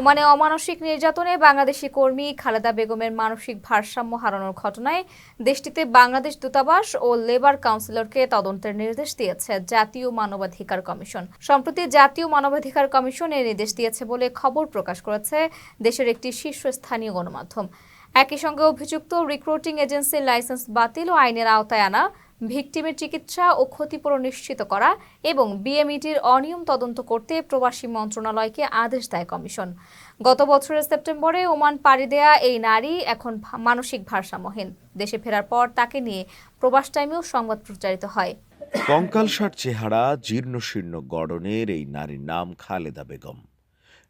ওমানে অমানসিক নির্যাতনে বাংলাদেশি কর্মী খালেদা বেগমের মানসিক ভারসাম্য হারানোর ঘটনায় দেশটিতে বাংলাদেশ দূতাবাস ও লেবার কাউন্সিলরকে তদন্তের নির্দেশ দিয়েছে জাতীয় মানবাধিকার কমিশন। সম্প্রতি জাতীয় মানবাধিকার কমিশন এই নির্দেশ দিয়েছে বলে খবর প্রকাশ করেছে দেশের একটি শীর্ষস্থানীয় গণমাধ্যম। একই সঙ্গে অভিযুক্ত রিক্রুটিং এজেন্সির লাইসেন্স বাতিল ও আইনের আওতায় আনা ভিকটিমের চিকিৎসা ও ক্ষতিপূরণ নিশ্চিত করা এবং বিএমইটির অনিয়ম তদন্ত করতে প্রবাসী মন্ত্রণালয়কে আদেশ দেয় কমিশন। গত বছরের সেপ্টেম্বরে ওমান পাড়ি দেয়া এই নারী এখন মানসিক ভারসাম্যহীন। দেশে ফেরার পর তাকে নিয়ে প্রবাস টাইমেও সংবাদ প্রচারিত হয়। কঙ্কালসার চেহারা জীর্ণশীর্ণ গড়নের এই নারীর নাম খালেদা বেগম।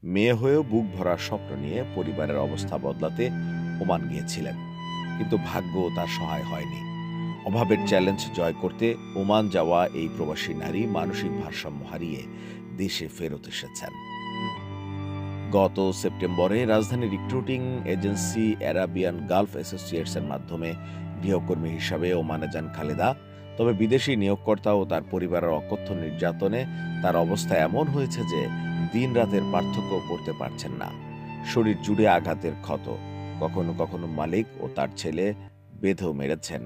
মেয়ে হয়েও বুক ভরা স্বপ্ন নিয়ে পরিবারের অবস্থা বদলাতে ওমান গিয়েছিলেন। কিন্তু ভাগ্য তার সহায় হয়নি। অভাবের চ্যালেঞ্জ জয় করতে ওমান যাওয়া এই প্রবাসী নারী মানসিক ভারসাম্য হারিয়ে দেশে ফেরত এসেছেন। গত সেপ্টেম্বরে রাজধানী রিক্রুটিং এজেন্সি অ্যারাবিয়ান গালফ অ্যাসোসিয়েটসের মাধ্যমে গৃহকর্মী হিসাবে ওমানে যান খালেদা। তবে বিদেশি নিয়োগকর্তা ও তার পরিবারের অকথ্য নির্যাতনে তার অবস্থা এমন হয়েছে যে দিন রাতের পার্থক্য করতে পারছেন না। শরীর জুড়ে আঘাতের ক্ষত। কখনো কখনো মালিক ও তার ছেলে বেঁধেও মেরেছেন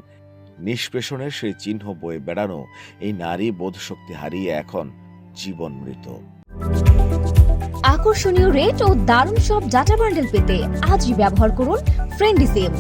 নিষ্পেষণের সেই চিহ্ন বয়ে বেড়ানো এই নারী বোধশক্তি হারিয়ে এখন জীবন মৃত। আকর্ষণীয় রেট ও দারুণ সব ডাটা বান্ডেল পেতে আজই ব্যবহার করুন ফ্রেন্ডি সিম